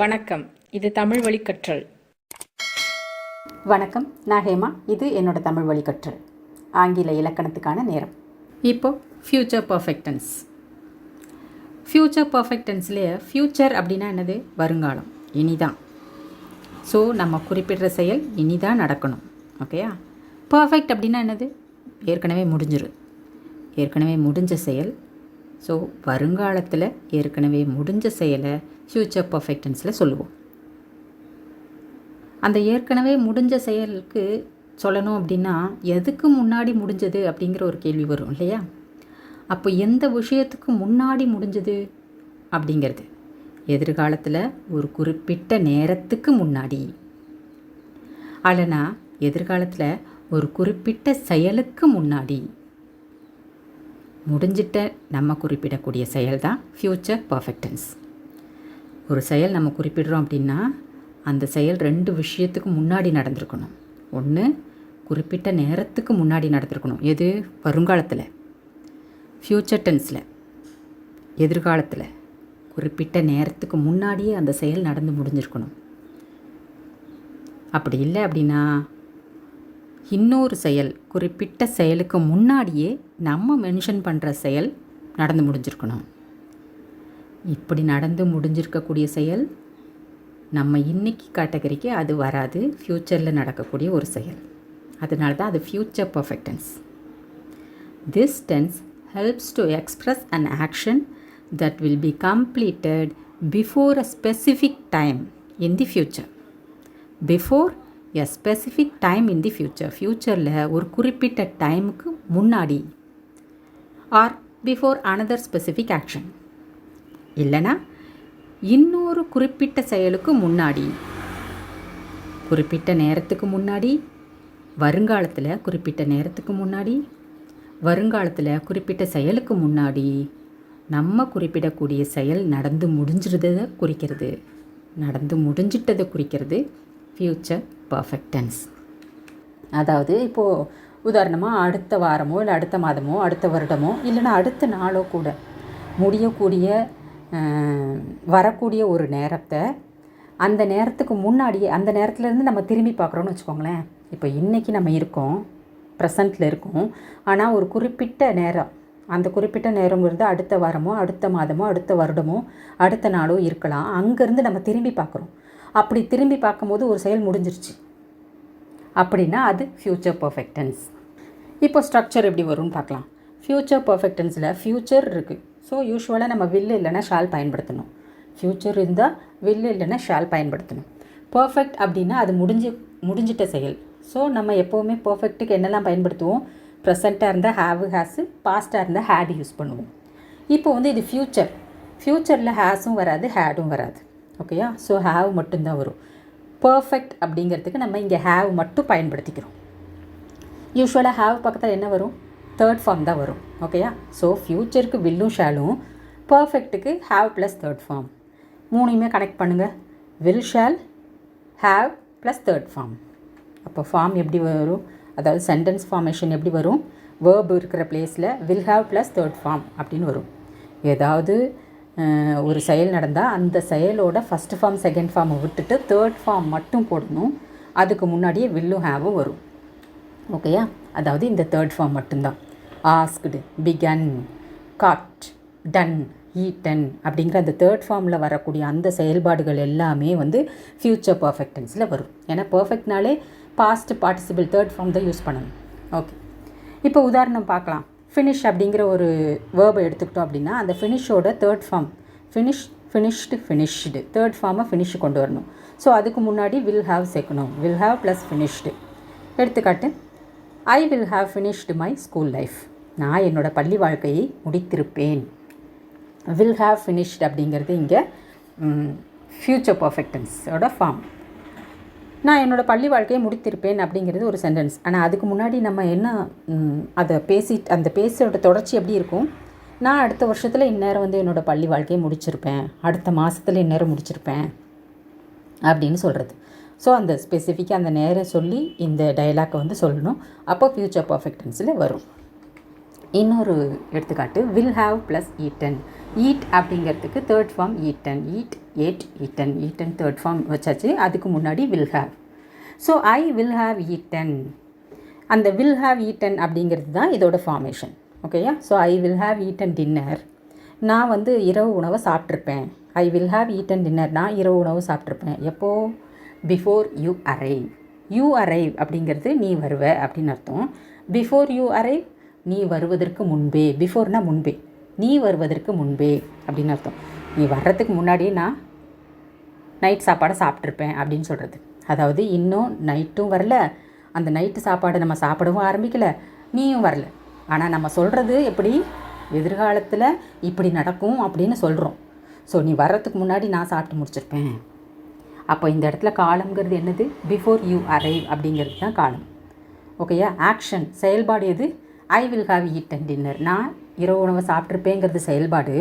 வணக்கம். இது தமிழ் வழி கற்றல் வணக்கம் நான் ஹேமா. இது என்னோட தமிழ் வழிகற்றல் ஆங்கில இலக்கணத்துக்கான நேரம். இப்போ ஃப்யூச்சர் பர்ஃபெக்டன்ஸ் ஃப்யூச்சர் பர்ஃபெக்டன்ஸ்லேயே ஃப்யூச்சர் அப்படின்னா என்னது? வருங்காலம். இனிதான். ஸோ நம்ம குறிப்பிடுற செயல் இனிதான் நடக்கணும். ஓகேயா பர்ஃபெக்ட் அப்படின்னா என்னது? ஏற்கனவே முடிஞ்சிரு. ஏற்கனவே முடிஞ்ச செயல். ஸோ வருங்காலத்தில் ஏற்கனவே முடிஞ்ச செயலை ஃப்யூச்சர் பர்ஃபெக்டன்ஸில் சொல்லுவோம். அந்த ஏற்கனவே முடிஞ்ச செயலுக்கு சொல்லணும் அப்படின்னா எதுக்கு முன்னாடி முடிஞ்சது அப்படிங்கிற ஒரு கேள்வி வரும் இல்லையா? அப்போ எந்த விஷயத்துக்கு முன்னாடி முடிஞ்சது அப்படிங்கிறது. எதிர்காலத்தில் ஒரு குறிப்பிட்ட நேரத்துக்கு முன்னாடி. அல்லனா எதிர்காலத்தில் ஒரு குறிப்பிட்ட செயலுக்கு முன்னாடி. முடிஞ்சிட்ட நம்ம குறிப்பிடக்கூடிய செயல் தான் ஃப்யூச்சர் பர்ஃபெக்டன்ஸ் ஒரு செயல் நம்ம குறிப்பிடுறோம் அப்படின்னா அந்த செயல் ரெண்டு விஷயத்துக்கு முன்னாடி நடந்திருக்கணும். ஒன்று குறிப்பிட்ட நேரத்துக்கு முன்னாடி நடந்திருக்கணும். எது? வருங்காலத்தில். ஃப்யூச்சர் டென்ஸில் எதிர்காலத்தில். குறிப்பிட்ட நேரத்துக்கு முன்னாடியே அந்த செயல் நடந்து முடிஞ்சிருக்கணும். அப்படி இல்லை அப்படின்னா இன்னொரு செயல் குறிப்பிட்ட செயலுக்கு முன்னாடியே நம்ம மென்ஷன் பண்ணுற செயல் நடந்து முடிஞ்சிருக்கணும். இப்படி நடந்து முடிஞ்சிருக்கக்கூடிய செயல் நம்ம இன்னைக்கு கேட்டகரிக்கு அது வராது. ஃப்யூச்சரில் நடக்கக்கூடிய ஒரு செயல். அதனால தான் அது future perfect tense this tense helps to express an action that will be completed before a specific time in the future before a specific time in the future ஃப்யூச்சரில் ஒரு குறிப்பிட்ட டைமுக்கு முன்னாடி or before another specific action இல்லைனா இன்னொரு குறிப்பிட்ட செயலுக்கு முன்னாடி. குறிப்பிட்ட நேரத்துக்கு முன்னாடி வருங்காலத்தில் குறிப்பிட்ட நேரத்துக்கு முன்னாடி வருங்காலத்தில் குறிப்பிட்ட செயலுக்கு முன்னாடி நம்ம குறிப்பிடக்கூடிய செயல் நடந்து முடிஞ்சிருந்ததை குறிக்கிறது. நடந்து முடிஞ்சிட்டதை குறிக்கிறது. ஃப்யூச்சர் பர்ஃபெக்டன்ஸ் அதாவது இப்போது உதாரணமாக அடுத்த வாரமோ இல்லை அடுத்த மாதமோ அடுத்த வருடமோ இல்லைன்னா அடுத்த நாளோ கூட முடியக்கூடிய வரக்கூடிய ஒரு நேரத்தை அந்த நேரத்துக்கு முன்னாடியே அந்த நேரத்துலேருந்து நம்ம திரும்பி பார்க்குறோன்னு வச்சுக்கோங்களேன். இப்போ இன்றைக்கி நம்ம இருக்கோம் ப்ரெசண்ட்டில் இருக்கோம். ஆனால் ஒரு குறிப்பிட்ட நேரம் அந்த குறிப்பிட்ட நேரங்கிறது அடுத்த வாரமோ அடுத்த மாதமோ அடுத்த வருடமோ அடுத்த நாளோ இருக்கலாம். அங்கேருந்து நம்ம திரும்பி பார்க்குறோம். அப்படி திரும்பி பார்க்கும்போது ஒரு செயல் முடிஞ்சிருச்சு. அப்படின்னா அது ஃப்யூச்சர் பர்ஃபெக்டன்ஸ் இப்போ ஸ்ட்ரக்சர் எப்படி வரும்னு பார்க்கலாம். ஃப்யூச்சர் பர்ஃபெக்டன்ஸில் ஃப்யூச்சர் இருக்குது ஸோ யூஸ்வலாக நம்ம வில்லு இல்லைன்னா ஷால் பயன்படுத்தணும். ஃப்யூச்சர் இருந்தால் வில்லு இல்லைன்னா ஷால் பயன்படுத்தணும். பர்ஃபெக்ட் அப்படின்னா அது முடிஞ்சு முடிஞ்சிட்ட செயல். ஸோ நம்ம எப்போவுமே பர்ஃபெக்ட்டுக்கு என்னெல்லாம் பயன்படுத்துவோம்? ப்ரெசண்ட்டாக இருந்தால் ஹேவு ஹேஸு பாஸ்ட்டாக இருந்தால் ஹேட் யூஸ் பண்ணுவோம். இப்போ வந்து இது ஃப்யூச்சர் ஃப்யூச்சரில் ஹேஸும் வராது ஹேடும் வராது. ஓகேயா ஸோ ஹேவ் மட்டும்தான் வரும். பர்ஃபெக்ட் அப்படிங்கிறதுக்கு நம்ம இங்கே ஹேவ் மட்டும் பயன்படுத்திக்கிறோம். யூஸ்வலாக ஹேவ் பக்கத்தில் என்ன வரும்? தேர்ட் ஃபார்ம் தான் வரும். ஓகேயா ஸோ ஃப்யூச்சருக்கு வில்லும் ஷேலும் பர்ஃபெக்ட்டுக்கு ஹேவ் ப்ளஸ் தேர்ட் ஃபார்ம் மூணையுமே கனெக்ட் பண்ணுங்கள் will shall have plus third form அப்போ ஃபார்ம் எப்படி வரும்? அதாவது சென்டென்ஸ் ஃபார்மேஷன் எப்படி வரும்? வேர்ப் இருக்கிற பிளேஸில் will have plus third form அப்படின்னு வரும். ஏதாவது ஒரு செயல் நடந்தால் அந்த செயலோட ஃபஸ்ட் ஃபார்ம் செகண்ட் ஃபார்மை விட்டுட்டு தேர்ட் ஃபார்ம் மட்டும் போடணும். அதுக்கு முன்னாடியே வில்லும் ஹேவும் வரும். ஓகேயா அதாவது இந்த தேர்ட் ஃபார்ம் மட்டும்தான். Asked begun got done eaten அப்படிங்கிற அந்த தேர்ட் ஃபார்மில் வரக்கூடிய அந்த செயல்பாடுகள் எல்லாமே வந்து ஃப்யூச்சர் பர்ஃபெக்டன்ஸில் வரும். ஏன்னா பர்ஃபெக்ட்னாலே பாஸ்ட் பார்ட்டிசிபிள் தேர்ட் ஃபார்ம் தான் யூஸ் பண்ணணும். ஓகே இப்போ உதாரணம் பார்க்கலாம். ஃபினிஷ் அப்படிங்கிற ஒரு வேர்பை எடுத்துக்கிட்டோம் அப்படின்னா அந்த ஃபினிஷோட third form finish finished finished third ஃபார்மை ஃபினிஷ் கொண்டு வரணும். ஸோ அதுக்கு முன்னாடி வில் ஹாவ் சேர்க்கணும். வில் ஹாவ் ப்ளஸ் ஃபினிஷ்டு எடுத்துக்காட்டு I will have finished my school life நான் என்னோட பள்ளி வாழ்க்கையை முடித்திருப்பேன். வில் ஹாவ் ஃபினிஷ்ட் அப்படிங்கிறது இங்கே ஃப்யூச்சர் பர்ஃபெக்டன்ஸோட ஃபார்ம் நான் என்னோடய பள்ளி வாழ்க்கையை முடித்திருப்பேன் அப்படிங்கிறது ஒரு சென்டென்ஸ் ஆனால் அதுக்கு முன்னாடி நம்ம என்ன அதை பேசி அந்த பேசோட தொடர்ச்சி எப்படி இருக்கும்? நான் அடுத்த வருஷத்தில் இந்நேரம் வந்து என்னோடய பள்ளி வாழ்க்கையை முடிச்சிருப்பேன். அடுத்த மாதத்தில் இந்நேரம் முடிச்சிருப்பேன். அப்படின்னு சொல்கிறது ஸோ அந்த ஸ்பெசிஃபிக்காக அந்த நேரம் சொல்லி இந்த டைலாக்கை வந்து சொல்லணும். அப்போ ஃப்யூச்சர் பர்ஃபெக்டன்ஸில் வரும். இன்னொரு எடுத்துக்காட்டு will have plus eaten eat அப்படிங்கிறதுக்கு third form eaten eat ate eaten eaten third form வச்சாச்சு. அதுக்கு முன்னாடி will have so I will have eaten அந்த வில் ஹாவ் ஈட்டன் அப்படிங்கிறது தான் இதோட ஃபார்மேஷன் ஓகேயா so I will have eaten dinner நான் வந்து இரவு உணவை சாப்பிட்ருப்பேன் I will have eaten dinner நான் இரவு உணவு சாப்பிட்ருப்பேன் எப்போது before you arrive you arrive அப்படிங்கிறது நீ வருவ அப்படின்னு அர்த்தம். பிஃபோர் யூ அரைவ் நீ வருவதற்கு முன்பே. பிஃபோர்னா முன்பே. நீ வருவதற்கு முன்பே அப்படின்னு அர்த்தம். நீ வர்றதுக்கு முன்னாடியே நான் நைட் சாப்பாடை சாப்பிட்ருப்பேன் அப்படின்னு சொல்கிறது அதாவது இன்னும் நைட்டும் வரல. அந்த நைட்டு சாப்பாடை நம்ம சாப்பிடவும் ஆரம்பிக்கல. நீயும் வரல. ஆனால் நம்ம சொல்கிறது எப்படி? எதிர்காலத்தில் இப்படி நடக்கும் அப்படின்னு சொல்கிறோம் ஸோ நீ வர்றதுக்கு முன்னாடி நான் சாப்பிட்டு முடிச்சிருப்பேன். அப்போ இந்த இடத்துல காலம்ங்கிறது என்னது? பிஃபோர் யூ அரைவ் அப்படிங்கிறது தான் காலம். ஓகேயா ஆக்ஷன் செயல்பாடு எது? I will have eat and dinner நான் இரவு உணவை சாப்பிட்ருப்பேங்கிறது செயல்பாடு.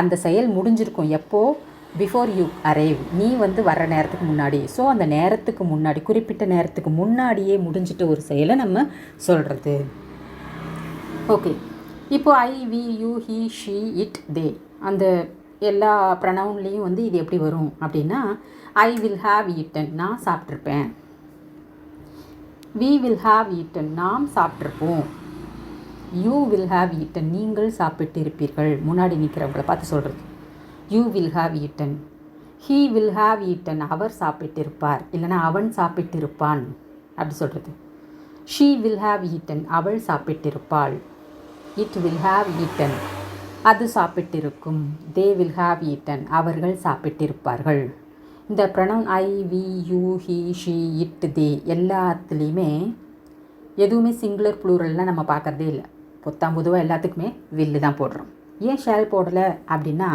அந்த செயல் முடிஞ்சிருக்கும். எப்போ? பிஃபோர் யூ அரைவ் நீ வந்து வர்ற நேரத்துக்கு முன்னாடி. ஸோ அந்த நேரத்துக்கு முன்னாடி குறிப்பிட்ட நேரத்துக்கு முன்னாடியே முடிஞ்சிட்ட ஒரு செயலை நம்ம சொல்கிறது ஓகே இப்போ I we you he she it they அந்த எல்லா ப்ரனவுன்லேயும் வந்து இது எப்படி வரும் அப்படின்னா ஐ வில் ஹாவ் ஈட்டன் நான் சாப்பிட்ருப்பேன் வி வில் ஹாவ் ஈட்டன் நாம் சாப்பிட்ருப்போம் யூ வில் ஹாவ் ஈட்டன் நீங்கள் சாப்பிட்டு இருப்பீர்கள் முன்னாடி நிற்கிறவங்கள பார்த்து சொல்கிறது you will have eaten he will have eaten அவர் சாப்பிட்டிருப்பார். இல்லைனா அவன் சாப்பிட்டிருப்பான். அப்படி சொல்கிறது ஷீ வில் ஹாவ் ஈட்டன் அவள் சாப்பிட்டிருப்பாள். இட் வில் ஹாவ் ஈட்டன் அது சாப்பிட்டிருக்கும். தே வில் ஹாவ் ஈட்டன் அவர்கள் சாப்பிட்டிருப்பார்கள். இந்த pronoun I we you he she it they எல்லாத்துலேயுமே எதுவுமே சிங்குலர் ப்ளூரல்லாம் நம்ம பார்க்குறதே இல்லை. பொத்தாம் பொதுவாக எல்லாத்துக்குமே வில்லு தான் போடுறோம். ஏன் ஷால் போடலை அப்படின்னா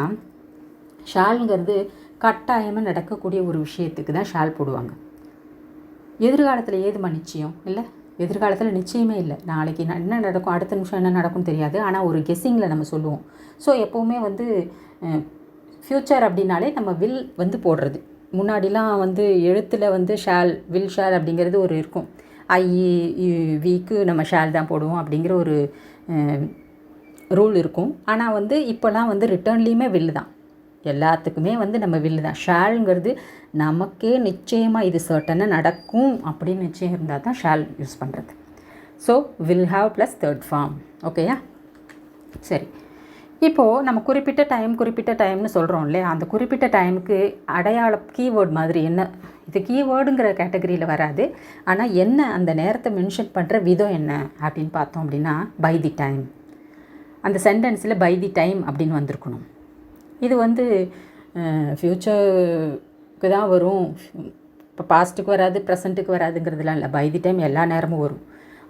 ஷாலுங்கிறது கட்டாயமாக நடக்கக்கூடிய ஒரு விஷயத்துக்கு தான் ஷால் போடுவாங்க. எதிர்காலத்தில் ஏது மன்னிச்சியும் இல்லை? எதிர்காலத்தில் நிச்சயமே இல்லை. நாளைக்கு என்ன நடக்கும் அடுத்த நிமிஷம் என்ன நடக்கும் தெரியாது. ஆனால் ஒரு கெஸ்ஸிங்கில் நம்ம சொல்லுவோம். ஸோ எப்போவுமே வந்து ஃப்யூச்சர் அப்படின்னாலே நம்ம வில் வந்து போடுறது. முன்னாடிலாம் வந்து எழுத்தில் வந்து ஷேல் வில் ஷேல் அப்படிங்கிறது ஒரு இருக்கும். ஐ விக்கு நம்ம ஷேல் தான் போடுவோம் அப்படிங்கிற ஒரு ரூல் இருக்கும். ஆனால் வந்து இப்போலாம் வந்து ரிட்டர்ன்லேயுமே வில்லு தான். எல்லாத்துக்குமே வந்து நம்ம வில்லு தான். ஷேலுங்கிறது நமக்கே நிச்சயமாக இது சர்ட்டனாக நடக்கும் அப்படின்னு நிச்சயம் இருந்தால் தான் ஷால் யூஸ் பண்ணுறது so will have plus third form ஓகேயா சரி. இப்போது நம்ம குறிப்பிட்ட டைம் குறிப்பிட்ட டைம்னு சொல்கிறோம் இல்லையா? அந்த குறிப்பிட்ட டைமுக்கு அடையாள கீவேர்டு மாதிரி என்ன? இது கீவேர்டுங்கிற கேட்டகரியில் வராது. ஆனால் என்ன அந்த நேரத்தை மென்ஷன் பண்ணுற விதம் என்ன அப்படின்னு பார்த்தோம் அப்படின்னா பை தி டைம் அந்த சென்டென்ஸில் பை தி டைம் அப்படின்னு வந்திருக்கணும். இது வந்து ஃப்யூச்சர் தான் வரும். இப்போ பாஸ்ட்டுக்கு வராது ப்ரெசண்ட்டுக்கு வராதுங்கிறதுலாம் இல்லை. பை தி டைம் எல்லா நேரமும் வரும்.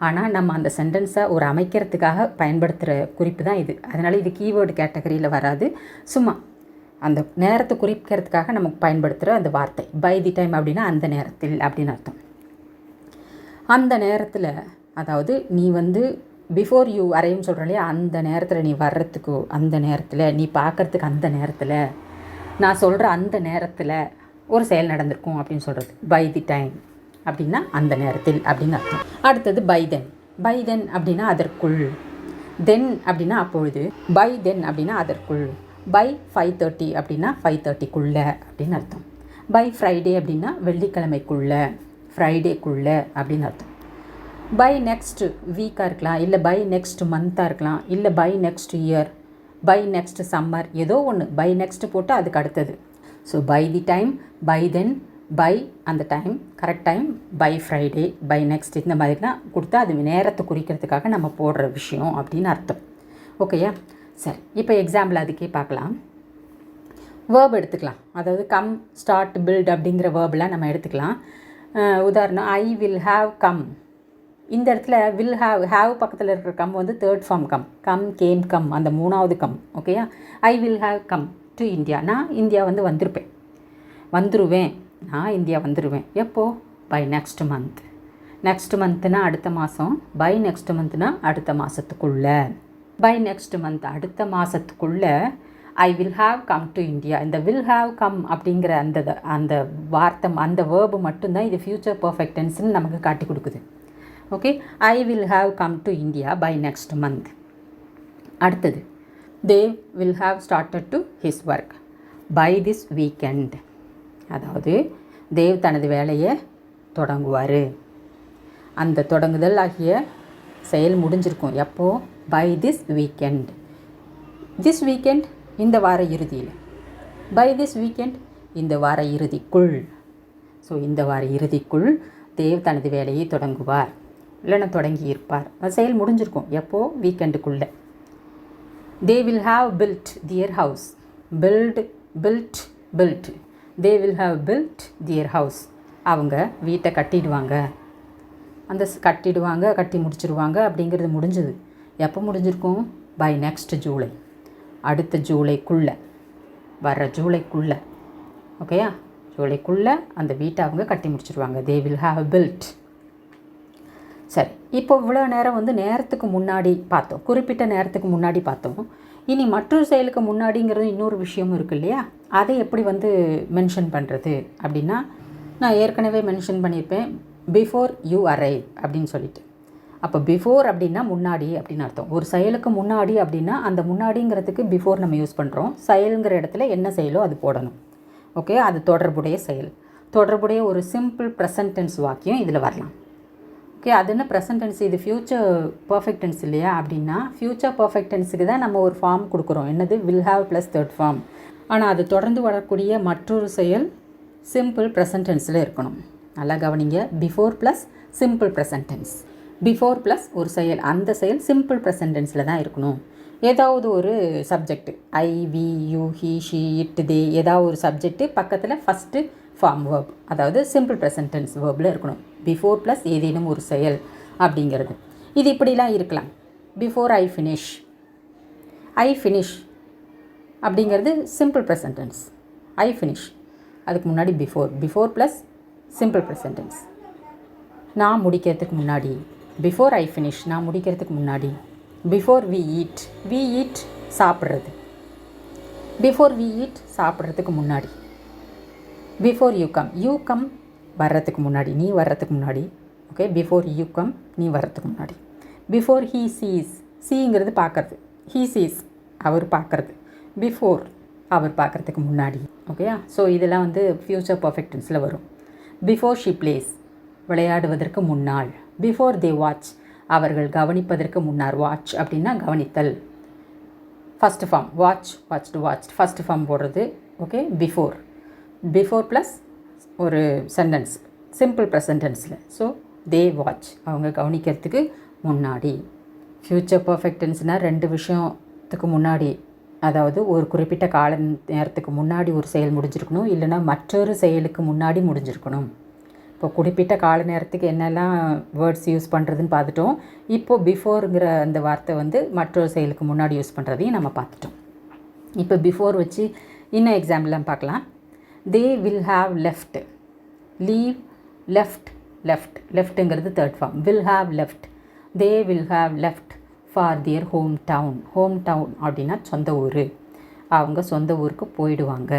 ஆனால் நம்ம அந்த சென்டென்ஸை ஒரு அமைக்கிறதுக்காக பயன்படுத்துகிற குறிப்பு தான் இது. அதனால் இது கீவேர்டு கேட்டகரியில் வராது. சும்மா அந்த நேரத்தை குறிக்கிறதுக்காக நமக்கு பயன்படுத்துகிற அந்த வார்த்தை. பை தி டைம் அப்படின்னா அந்த நேரத்தில் அப்படின்னு அர்த்தம். அந்த நேரத்தில் அதாவது நீ வந்து பிஃபோர் யூ அரையும் சொல்கிற இல்லையா? அந்த நேரத்தில் நீ வர்றதுக்கு அந்த நேரத்தில் நீ பார்க்கறதுக்கு அந்த நேரத்தில் நான் சொல்கிற அந்த நேரத்தில் ஒரு செயல் நடந்திருக்கும் அப்படின்னு சொல்கிறது பை தி டைம் அப்படின்னா அந்த நேரத்தில் அப்படின்னு அர்த்தம். அடுத்தது பை தென் பை தென் அப்படின்னா அதற்குள். தென் அப்படின்னா அப்பொழுது. பை தென் அப்படின்னா அதற்குள். பை ஃபைவ் தேர்ட்டி அப்படின்னா ஃபைவ் தேர்ட்டிக்குள்ளே அப்படின்னு அர்த்தம். பை ஃப்ரைடே அப்படின்னா வெள்ளிக்கிழமைக்குள்ளே. ஃப்ரைடேக்குள்ளே அப்படின்னு அர்த்தம். பை நெக்ஸ்ட் வீக்காக இருக்கலாம். இல்லை பை நெக்ஸ்ட் மந்த்தாக இருக்கலாம். இல்லை by next year by next summer ஏதோ ஒன்று பை நெக்ஸ்ட் போட்டு அதுக்கு அடுத்தது. So by the time by then by அந்த time correct time by Friday by next இந்த மாதிரிலாம் கொடுத்தா அது நேரத்தை குறிக்கிறதுக்காக நம்ம போடுற விஷயம் அப்படின்னு அர்த்தம். ஓகேயா சரி இப்போ எக்ஸாம்பிள் அதுக்கே பார்க்கலாம். வேர்ப் எடுத்துக்கலாம். அதாவது கம் ஸ்டார்ட் பில்ட் அப்படிங்கிற வேர்பெலாம் நம்ம எடுத்துக்கலாம். உதாரணம் ஐ வில் ஹாவ் கம் இந்த இடத்துல வில் ஹாவ் ஹாவ் பக்கத்தில் இருக்கிற கம் வந்து third form come come came come அந்த மூணாவது கம் ஓகேயா I will have come to India நான் இந்தியா வந்து வந்திருப்பேன் வந்துருவேன் நான் இந்தியா வந்துடுவேன் எப்போ பை நெக்ஸ்ட் மந்த் நெக்ஸ்ட் மந்த்னா அடுத்த மாதம் பை நெக்ஸ்ட் மந்த்னா அடுத்த மாதத்துக்குள்ளே பை நெக்ஸ்ட் மந்த் அடுத்த மாதத்துக்குள்ளே I will have come to India இந்த வில் ஹாவ் கம் அப்படிங்கிற அந்த அந்த வார்த்தை அந்த வேர்பு மட்டும்தான் இது ஃப்யூச்சர் பர்ஃபெக்ட் டென்ஸ்னு நமக்கு காட்டி கொடுக்குது. Okay I will have come to India by next month அடுத்தது. Dev will have started to his work by this weekend அதாவது தேவ் தனது வேலையை தொடங்குவார். அந்த தொடங்குதல் ஆகிய செயல் முடிஞ்சிருக்கும். எப்போ? By this weekend this weekend இந்த வார இறுதியில். பை திஸ் வீக்கெண்ட் இந்த வார இறுதிக்குள். ஸோ இந்த வார இறுதிக்குள் தேவ் தனது வேலையை தொடங்குவார். இல்லைன்னா தொடங்கி இருப்பார் அது செயல் முடிஞ்சிருக்கும். எப்போது வீக்கெண்டுக்குள்ளே they will have build their house build build build they will have build their house அவங்க வீட்டை கட்டிடுவாங்க. அந்த ஸ்- கட்டிடுவாங்க கட்டி முடிச்சிடுவாங்க அப்படிங்கிறது முடிஞ்சது. எப்போ முடிஞ்சிருக்கும்? பை நெக்ஸ்ட் ஜூலை அடுத்த ஜூலைக்குள்ளே வர்ற ஜூலைக்குள்ளே ஓகேயா ஜூலைக்குள்ளே அந்த வீட்டை அவங்க கட்டி முடிச்சிடுவாங்க தே வில் ஹாவ் பில்ட் சரி இப்போ இவ்வளோ நேரம் வந்து நேரத்துக்கு முன்னாடி பார்த்தோம். குறிப்பிட்ட நேரத்துக்கு முன்னாடி பார்த்தோம். இனி மற்றொரு செயலுக்கு முன்னாடிங்கிறது இன்னொரு விஷயமும் இருக்கு இல்லையா? அதை எப்படி வந்து மென்ஷன் பண்ணுறது அப்படின்னா நான் ஏற்கனவே மென்ஷன் பண்ணியிருப்பேன் பிஃபோர் யூ அரைவ் அப்படின்னு சொல்லிட்டு. அப்போ பிஃபோர் அப்படின்னா முன்னாடி அப்படின்னு அர்த்தம். ஒரு செயலுக்கு முன்னாடி அப்படின்னா அந்த முன்னாடிங்கிறதுக்கு பிஃபோர் நம்ம யூஸ் பண்ணுறோம் செயலுங்கிற இடத்துல என்ன செயலோ அது போடணும். ஓகே? அது தொடர்புடைய செயல். தொடர்புடைய ஒரு சிம்பிள் ப்ரெசன்டென்ஸ் வாக்கியம் இதில் வரலாம். ஓகே அது என்ன ப்ரெசன்ட் டென்ஸ் இது ஃப்யூச்சர் பர்ஃபெக்ட் டென்ஸ் இல்லையா? அப்படின்னா ஃப்யூச்சர் பர்ஃபெக்ட் டென்ஸுக்கு தான் நம்ம ஒரு ஃபார்ம் கொடுக்குறோம். என்னது? Will have plus third form ஆனால் அது தொடர்ந்து வரக்கூடிய மற்றொரு செயல் சிம்பிள் ப்ரெசன்ட் டென்ஸில் இருக்கணும். நல்லா கவனிங்க. Before plus simple present tense before plus ஒரு செயல். அந்த செயல் சிம்பிள் ப்ரெசன்ட் டென்ஸில் தான் இருக்கணும். ஏதாவது ஒரு subject I we you he she it they ஏதாவது ஒரு சப்ஜெக்ட்டு பக்கத்தில் ஃபஸ்ட்டு ஃபார்ம் வேர்ப் அதாவது சிம்பிள் ப்ரெசன்டென்ஸ் வேர்பில் இருக்கணும். பிஃபோர் ப்ளஸ் ஏதேனும் ஒரு செயல் அப்படிங்கிறது. இது இப்படிலாம் இருக்கலாம். Before I finish I finish அப்படிங்கிறது simple present tense I finish அதுக்கு முன்னாடி before before plus simple present tense நான் முடிக்கிறதுக்கு முன்னாடி. பிஃபோர் ஐ ஃபினிஷ் நான் முடிக்கிறதுக்கு முன்னாடி. Before we eat we eat சாப்பிட்றது. பிஃபோர் வி ஈட் சாப்பிட்றதுக்கு முன்னாடி. Before you come you come வர்றதுக்கு முன்னாடி. நீ வர்றதுக்கு முன்னாடி. ஓகே பிஃபோர் யூ கம் நீ வர்றதுக்கு முன்னாடி. பிஃபோர் ஹீ சீஸ் சீங்கிறது பார்க்கறது. ஹீ சீஸ் அவர் பார்க்கறது. பிஃபோர் அவர் பார்க்கறதுக்கு முன்னாடி. ஓகேயா ஸோ இதெல்லாம் வந்து ஃப்யூச்சர் பர்ஃபெக்டன்ஸில் வரும். பிஃபோர் ஷி பிளேஸ் விளையாடுவதற்கு முன்னால். பிஃபோர் தே வாட்ச் அவர்கள் கவனிப்பதற்கு முன்னார் வாட்ச் அப்படின்னா கவனித்தல். First form watch watch to watch first form போடுறது ஓகே பிஃபோர் பிஃபோர் ப்ளஸ் ஒரு சென்டென்ஸ் சிம்பிள் ப்ரெசன்டென்ஸில் ஸோ தே வாட்ச் அவங்க கவனிக்கிறதுக்கு முன்னாடி. ஃப்யூச்சர் பர்ஃபெக்டன்ஸ்னால் ரெண்டு விஷயத்துக்கு முன்னாடி. அதாவது ஒரு குறிப்பிட்ட கால நேரத்துக்கு முன்னாடி ஒரு செயல் முடிஞ்சிருக்கணும் இல்லைன்னா மற்றொரு செயலுக்கு முன்னாடி முடிஞ்சிருக்கணும். இப்போ குறிப்பிட்ட கால நேரத்துக்கு என்னெல்லாம் வேர்ட்ஸ் யூஸ் பண்ணுறதுன்னு பார்த்துட்டோம். இப்போது பிஃபோருங்கிற அந்த வார்த்தை வந்து மற்றொரு செயலுக்கு முன்னாடி யூஸ் பண்ணுறதையும் நம்ம பார்த்துட்டோம். இப்போ பிஃபோர் வச்சு இன்னும் எக்ஸாம்பிள்லாம் பார்க்கலாம். They will have left leave left left லெஃப்ட்டுங்கிறது third form will have left they will have left for their home town home town அப்படின்னா சொந்த ஊர். அவங்க சொந்த ஊருக்கு போயிடுவாங்க.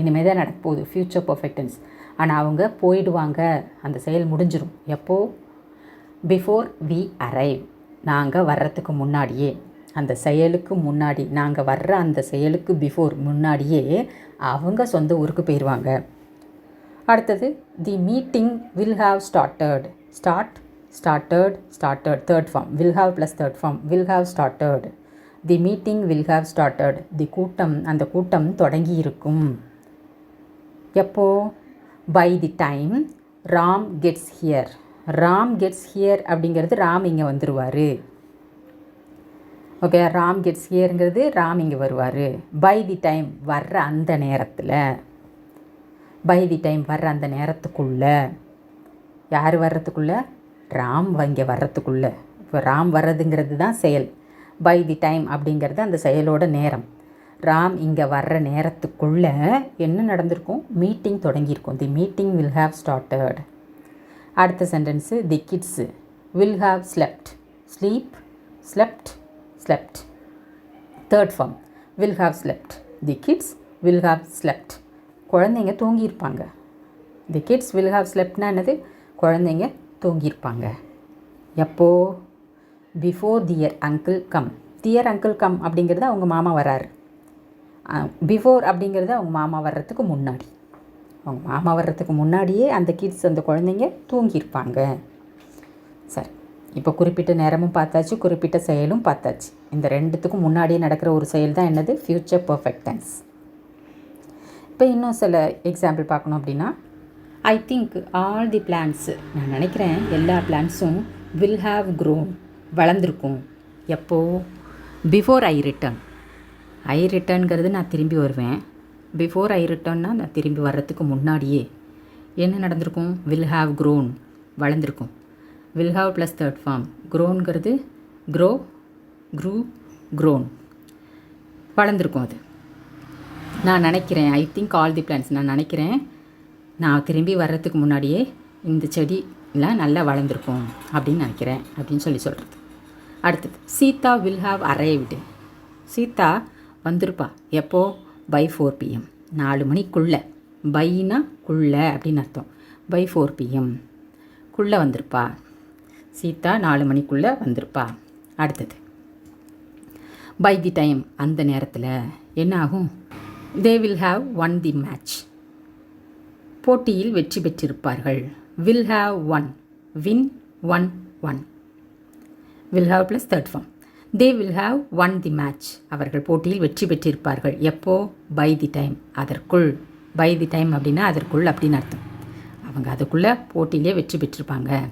இனிமேல் தான் நடக்க போகுது. ஃப்யூச்சர் பர்ஃபெக்டன்ஸ் ஆனால் அவங்க போயிடுவாங்க. அந்த செயல் முடிஞ்சிடும் எப்போ? பிஃபோர் வி அரைவ் நாங்கள் வர்றதுக்கு முன்னாடியே. அந்த செயலுக்கு முன்னாடி நாங்கள் வர்ற அந்த செயலுக்கு பிஃபோர் முன்னாடியே அவங்க சொந்த ஊருக்கு போயிடுவாங்க அடுத்தது the meeting will have started start started started third form will have plus third form will have started the meeting will have started the கூட்டம் அந்த கூட்டம் தொடங்கி இருக்கும் எப்போது by the time Ram gets here Ram gets here அப்படிங்கிறது ராம் இங்கே வந்துடுவார் okay Ram gets ஹியருங்கிறது ராம் இங்கே வருவார். பை தி டைம் வர்ற அந்த நேரத்தில் பை தி டைம் வர்ற அந்த நேரத்துக்குள்ளே யார் வர்றதுக்குள்ளே? ராம் இங்கே வர்றதுக்குள்ளே. இப்போ ராம் வர்றதுங்கிறது தான் செயல். பை தி டைம் அப்படிங்கிறது அந்த செயலோட நேரம். ராம் இங்கே வர்ற நேரத்துக்குள்ளே என்ன நடந்திருக்கும்? Meeting தொடங்கியிருக்கும். The meeting will have started அடுத்த sentence the kids will have slept sleep slept slept third form will have slept the kids will have slept குழந்தைங்க தூங்கியிருப்பாங்க. தி கிட்ஸ் வில் ஹாவ் ஸ்லெப்ட்னா என்னது? குழந்தைங்க தூங்கியிருப்பாங்க. எப்போ? Before their uncle come their uncle come அப்படிங்கிறது அவங்க மாமா வராரு பிஃபோர் அப்படிங்கிறது அவங்க மாமா வர்றதுக்கு முன்னாடி. அவங்க மாமா வர்றதுக்கு முன்னாடியே அந்த கிட்ஸ் அந்த குழந்தைங்க தூங்கியிருப்பாங்க. சரி. இப்போ குறிப்பிட்ட நேரமும் பார்த்தாச்சு குறிப்பிட்ட செயலும் பார்த்தாச்சு. இந்த ரெண்டுத்துக்கும் முன்னாடியே நடக்கிற ஒரு செயல் தான் என்னது? ஃப்யூச்சர் பர்ஃபெக்ட் டென்ஸ் இப்போ இன்னும் சில எக்ஸாம்பிள் பார்க்கணும் அப்படின்னா I think all the plans நான் நினைக்கிறேன் எல்லா பிளான்ஸும் வில் ஹாவ் க்ரோன் வளர்ந்துருக்கும். எப்போ? பிஃபோர் ஐ ரிட்டர்ன் ஐ ரிட்டர்ன்கிறது நான் திரும்பி வருவேன். பிஃபோர் ஐ ரிட்டர்ன்னா நான் திரும்பி வர்றதுக்கு முன்னாடியே என்ன நடந்திருக்கும்? Will have grown வளர்ந்துருக்கும். Will have plus third form க்ரோன்கிறது grow grew grown வளர்ந்துருக்கும் அது. நான் நினைக்கிறேன். I think all the plans நான் நினைக்கிறேன். நான் திரும்பி வர்றதுக்கு முன்னாடியே இந்த செடிலாம் நல்லா வளர்ந்துருக்கும் அப்படின்னு நினைக்கிறேன் அப்படின்னு சொல்லி சொல்கிறது அடுத்தது Sita will have arrived Sita வந்திருப்பா. எப்போ? பை ஃபோர் பிஎம் நாலு மணிக்குள்ளே. பைனா குள்ளே அப்படின்னு அர்த்தம். பை ஃபோர் பிஎம் குள்ளே வந்திருப்பா. சீதா நாலு மணிக்குள்ளே வந்திருப்பா. அடுத்தது. பை தி டைம் அந்த நேரத்தில் என்ன ஆகும்? They will have won the match போட்டியில் வெற்றி பெற்றிருப்பார்கள். Will have won win won won will have plus third form they will have won the match அவர்கள் போட்டியில் வெற்றி பெற்றிருப்பார்கள். எப்போ? பை தி டைம் அதற்குள். பை தி டைம் அப்படின்னா அதற்குள் அப்படின்னு அர்த்தம். அவங்க அதுக்குள்ளே போட்டியிலே வெற்றி பெற்றிருப்பாங்க.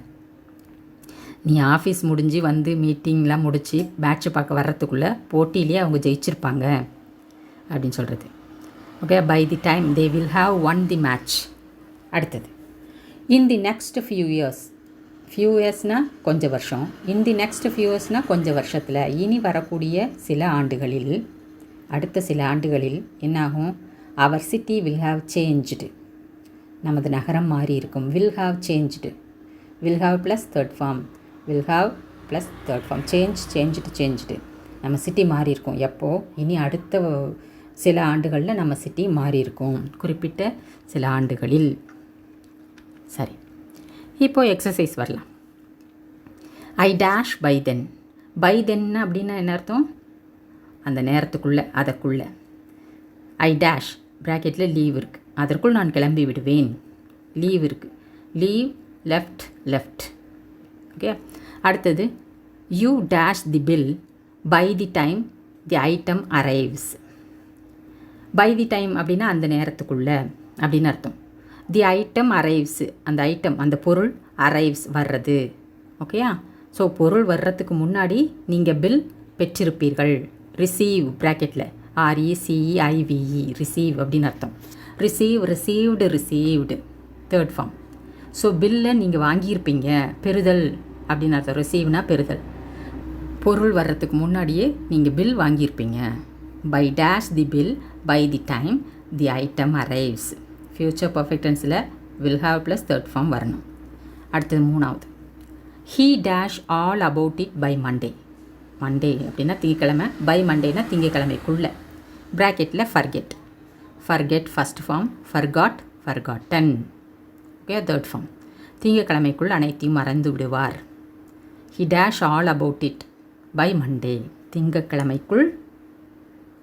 நீ ஆஃபீஸ் முடிஞ்சு வந்து மீட்டிங்லாம் முடித்து மேட்ச்சை பார்க்க வர்றதுக்குள்ளே போட்டியிலே அவங்க ஜெயிச்சிருப்பாங்க அப்படின்னு சொல்கிறது okay by the time they will have won the match அடுத்தது. In the next few years few இயர்ஸ்னால் கொஞ்சம் வருஷம். இன் தி நெக்ஸ்ட் ஃபியூ இயர்ஸ்னால் கொஞ்சம் வருஷத்தில் இனி வரக்கூடிய சில ஆண்டுகளில் அடுத்த சில ஆண்டுகளில் என்னாகும்? அவர் சிட்டி வில் ஹாவ் சேஞ்சுடு நமது நகரம் மாறி இருக்கும். Will have changed will have plus third form will have plus third form change changed changed நம்ம சிட்டி மாறி இருக்கும். எப்போது இனி அடுத்த சில ஆண்டுகளில் நம்ம சிட்டி மாறி இருக்கும். குறிப்பிட்ட சில ஆண்டுகளில். சரி. இப்போது எக்ஸசைஸ் வரலாம். I dash by then by then அப்படின்னா என்ன அர்த்தம்? அந்த நேரத்துக்குள்ளே அதற்குள்ளே. ஐ டேஷ் ப்ராக்கெட்டில் லீவ் இருக்குது அதற்குள் நான் கிளம்பி விடுவேன். லீவ் இருக்குது லீவ் லெஃப்ட் லெஃப்ட் ஓகே அடுத்தது you dash the bill by the time the item arrives by the time அப்படின்னா அந்த நேரத்துக்குள்ளே அப்படின்னு அர்த்தம். தி ஐட்டம் அரைவ்ஸ் அந்த ஐட்டம் அந்த பொருள் அரைவ்ஸ் வர்றது. ஓகேயா ஸோ பொருள் வர்றதுக்கு முன்னாடி நீங்கள் பில் பெற்றிருப்பீர்கள். ரிசீவ் ப்ராக்கெட்டில் ஆர்இசிஇஐவிஇ ரிசீவ் அப்படின்னு அர்த்தம். Receive received received third form so பில்லை நீங்கள் வாங்கியிருப்பீங்க. பெறுதல் அப்படின்னு அர்த்தம். ரிசீவ்னா பெறுதல். பொருள் வர்றதுக்கு முன்னாடியே நீங்கள் bill வாங்கியிருப்பீங்க. By dash the bill by the time the item arrives future பர்ஃபெக்டன்ஸில் will have plus third form வரணும். அடுத்தது மூணாவது. He dash all about it by Monday Monday அப்படின்னா திங்கக்கிழமை பை மண்டேனா திங்கக்கிழமைக்குள்ளே. ப்ராக்கெட்டில் forget forget first form forgot forgotten okay third form திங்கக்கிழமைக்குள் அனைத்தையும் மறந்து விடுவார். He dash all about it by Monday திங்கக்கிழமைக்குள்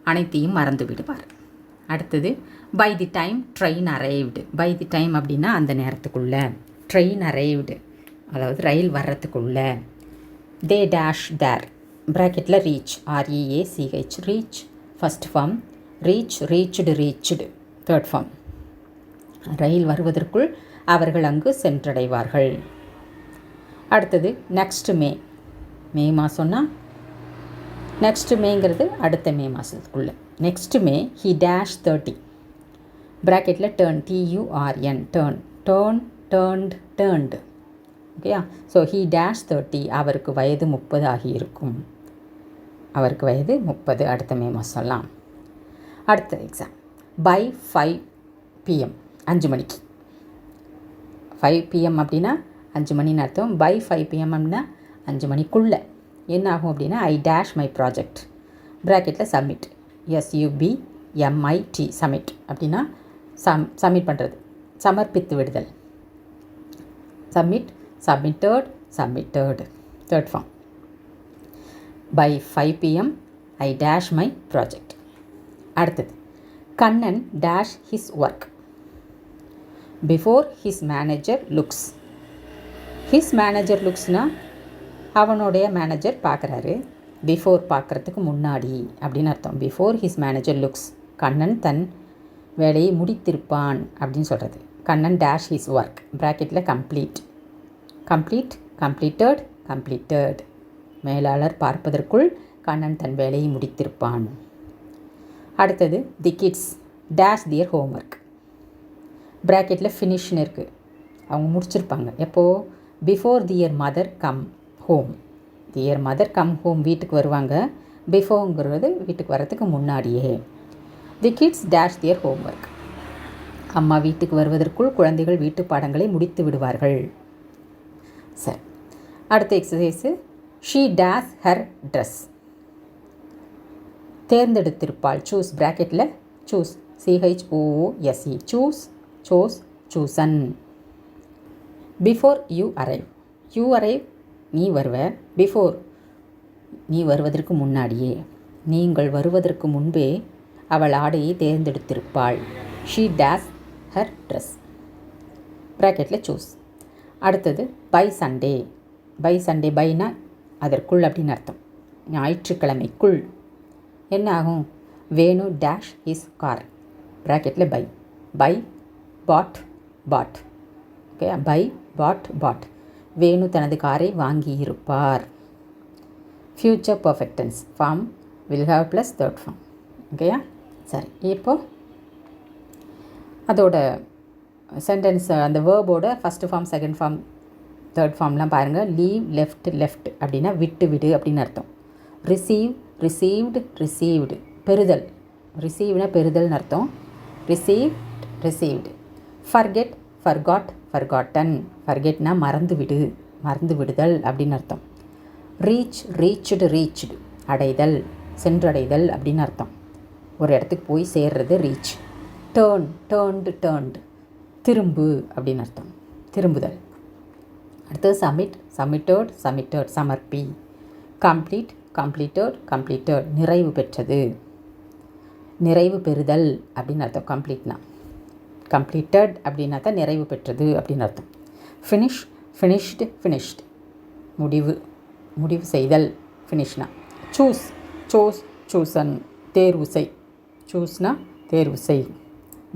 அனைத்தையும் மறந்து விடுவார். அடுத்தது by the time train arrived by the time அப்படின்னா அந்த நேரத்துக்குள்ள. ட்ரெயின் அரைவ்டு அதாவது ரயில் வர்றதுக்குள்ள. தே டேஷ் தேர் ப்ராக்கெட்டில் reach R E A C H reach first form reach reached reached third form ரயில் வருவதற்குள் அவர்கள் அங்கு சென்றடைவார்கள். அடுத்தது நெக்ஸ்ட் மே மே மாதம்னா நெக்ஸ்ட் மேங்கிறது அடுத்த மே மாதத்துக்குள்ளே next May he dash thirty ப்ராக்கெட்டில் turn T U R N turn turn turned turned ஓகேயா so he dash thirty அவருக்கு வயது முப்பது ஆகியிருக்கும் அவருக்கு வயது முப்பது. அடுத்த மே மாதம்லாம் அடுத்த எக்ஸாம் பை ஃபைவ் பிஎம் அஞ்சு மணிக்கு. ஃபைவ் பிஎம் அப்படின்னா அஞ்சு மணின்னு அர்த்தம். பை ஃபைவ் பிஎம் அப்படின்னா அஞ்சு மணிக்குள்ளே. என்ன ஆகும் அப்படின்னா ஐ டேஷ் மை ப்ராஜெக்ட் ப்ராக்கெட்டில் submit S U B M I T submit அப்படின்னா சம் சப்மிட் பண்ணுறது சமர்ப்பித்து விடுதல். Submit submitted submitted third form by five PM I dash my project அடுத்தது. Kannan dash his work before his manager looks his manager லுக்ஸ்னால் அவனுடைய manager பார்க்குறாரு before பார்க்குறதுக்கு முன்னாடி அப்படின்னு அர்த்தம். Before his manager looks Kannan தன் வேலையை முடித்திருப்பான் அப்படின்னு சொல்கிறது கண்ணன் டேஷ் ஹிஸ் ஒர்க் ப்ராக்கெட்டில் கம்ப்ளீட் கம்ப்ளீட் கம்ப்ளீட்டட் கம்ப்ளீட்டட் மேலாளர் பார்ப்பதற்குள் கண்ணன் தன் வேலையை முடித்திருப்பான். அடுத்தது the kids dash their homework ப்ராக்கெட்டில் ஃபினிஷ்னு இருக்குது அவங்க முடிச்சிருப்பாங்க. எப்போது before their mother come home their mother come home வீட்டுக்கு வருவாங்க. பிஃபோங்கிறது வீட்டுக்கு வர்றதுக்கு முன்னாடியே. The kids dash their homework அம்மா வீட்டுக்கு வருவதற்குள் குழந்தைகள் வீட்டு பாடங்களை முடித்து விடுவார்கள். சரி அடுத்த exercise she dash her dress தேர்ந்தெடுத்திருப்பாள். Choose ப்ராக்கெட்டில் choose C H O O S E choose chose chosen before you arrive you arrive நீ வருவ. பிஃபோர் நீ வருவதற்கு முன்னாடியே நீங்கள் வருவதற்கு முன்பே அவள் ஆடையை தேர்ந்தெடுத்திருப்பாள். ஷீ டேஸ் ஹர் ட்ரெஸ் ப்ராக்கெட்டில் சூஸ் அடுத்தது பை சண்டே பை சண்டே பைனா அதற்குள் அப்படின்னு அர்த்தம். ஞாயிற்றுக்கிழமைக்குள். என்ன ஆகும்? வேணு டேஷ் இஸ் கார் ப்ராக்கெட்டில் by by bought bought okay by bought bought Venu தனது காரை வாங்கியிருப்பார். Future perfect tense form will have plus third form ஓகேயா சரி. இப்போ அதோட சென்டென்ஸ் அந்த வேர்போட first form second form third ஃபார்ம்லாம் பாருங்கள் லீவ் லெஃப்ட் லெஃப்ட் அப்படின்னா விட்டு விடு அப்படின்னு அர்த்தம். ரிசீவ் ரிசீவ்டு ரிசீவ்டு பெறுதல். ரிசீவ்னா பெறுதல்னு அர்த்தம். Receive received forget forgot forgotten ஃபர்கெட்னா மறந்து விடு மறந்து விடுதல் அப்படின்னு அர்த்தம். ரீச் ரீச்டு ரீச்டு அடைதல் சென்றடைதல் அப்படின்னு அர்த்தம். ஒரு இடத்துக்கு போய் சேர்றது ரீச் டேர்ன் டேர்ன்டு டேர்ன்டு திரும்பு அப்படின்னு அர்த்தம். திரும்புதல். அடுத்தது சமிட் சமிட்டோட் சமிட்டோட் சமர்ப்பி. கம்ப்ளீட் கம்ப்ளீட்டட் கம்ப்ளீட்டட் நிறைவு பெற்றது. நிறைவு பெறுதல் அப்படின்னு அர்த்தம். கம்ப்ளீட்னா கம்ப்ளீட்டட் அப்படின்னா தான் நிறைவு பெற்றது அப்படின்னு அர்த்தம். ஃபினிஷ் ஃபினிஷ்டு ஃபினிஷ்டு முடிவு முடிவு செய்தல் ஃபினிஷ்னா சூஸ் சோஸ் சூசன் தேர்வு செய். சூஸ்னா தேர்வு செய்.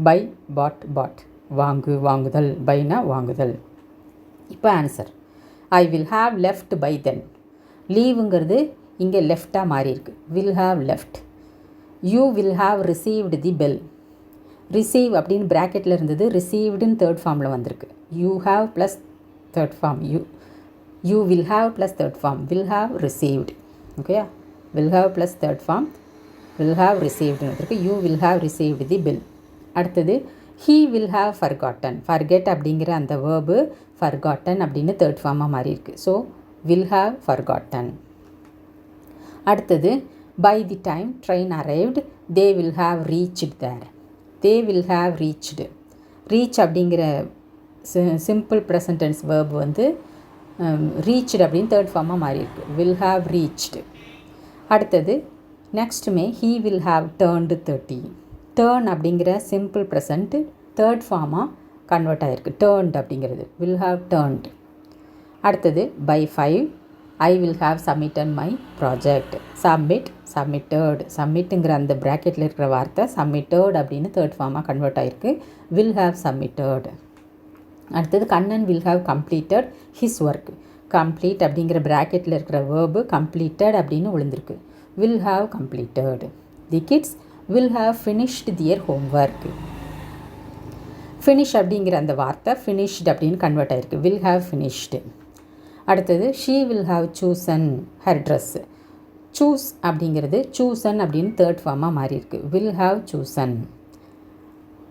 By bought bought. வாங்கு வாங்குதல். பைனா வாங்குதல். இப்போ answer. I will have left by then லீவுங்கிறது இங்கே லெஃப்டாக மாறியிருக்கு. Will have left you will have received the bell receive அப்படின்னு ப்ராக்கெட்டில் இருந்தது. ரிசீவ்டுன்னு தேர்ட் ஃபார்மில் வந்திருக்கு. You have plus third form you you will have plus third form will have received ஓகேயா will have plus third form will have ரிசீவ்டுன்னு வந்திருக்கு you will have received the bill அடுத்தது he will have forgotten forget அப்படிங்கிற அந்த verb forgotten அப்படின்னு third ஃபார்மாக மாறி இருக்குது so will have forgotten அடுத்தது by the time train arrived they will have reached there they will have reached reach அப்படிங்கிற simple present tense verb வந்து ரீச்டு அப்படின்னு தேர்ட் ஃபார்மாக மாறி இருக்கு. வில் ஹாவ் ரீச்டு அடுத்தது நெக்ஸ்ட்டுமே he will have turned thirty turn அப்படிங்கிற simple present third ஃபார்மாக convert ஆகிருக்கு டேர்ன்ட் அப்படிங்கிறது. வில் ஹாவ் டேர்ன்ட் அடுத்தது by five I will have submitted my project submit submitted சப்மிட்டுங்கிற அந்த ப்ராக்கெட்டில் இருக்கிற வார்த்தை சப்மிட்டட் அப்படின்னு தேர்ட் ஃபார்மாக கன்வெர்ட் ஆகிருக்கு வில் ஹாவ் சப்மிட்டட் அடுத்தது Kannan will have completed his work complete அப்படிங்கிற ப்ராக்கெட்டில் இருக்கிற வேர்பு கம்ப்ளீட்டட் அப்படின்னு விழுந்திருக்கு. Will have completed the kids will have finished their homework finish அப்படிங்கிற அந்த வார்த்தை ஃபினிஷ்டு அப்படின்னு கன்வெர்ட் ஆகிருக்கு வில் ஹாவ் ஃபினிஷ்டு அடுத்தது she will have chosen her dress choose அப்படிங்கிறது சூசன் அப்படின்னு தேர்ட் ஃபார்மாக மாறியிருக்கு. Will have chosen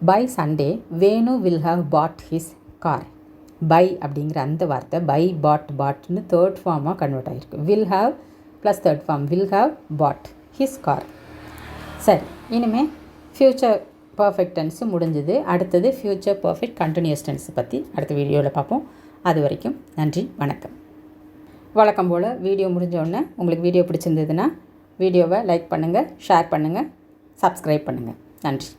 by Sunday Venu will have bought his car buy அப்படிங்கிற அந்த வார்த்தை பை பாட் பாட்னு தேர்ட் ஃபார்மாக கன்வெர்ட் ஆகிருக்கு will have plus third form will have bought his car சரி இனிமேல் ஃப்யூச்சர் பர்ஃபெக்ட் டென்ஸு முடிஞ்சது. அடுத்தது ஃப்யூச்சர் பர்ஃபெக்ட் கண்டினியூஸ் டென்ஸ் பற்றி அடுத்த வீடியோவில் பார்ப்போம். அது வரைக்கும் நன்றி வணக்கம். வழக்கம் போல் வீடியோ முடிஞ்சோடனே உங்களுக்கு வீடியோ பிடிச்சிருந்ததுன்னா வீடியோவை லைக் பண்ணுங்கள் ஷேர் பண்ணுங்கள் சப்ஸ்கிரைப் பண்ணுங்கள் நன்றி.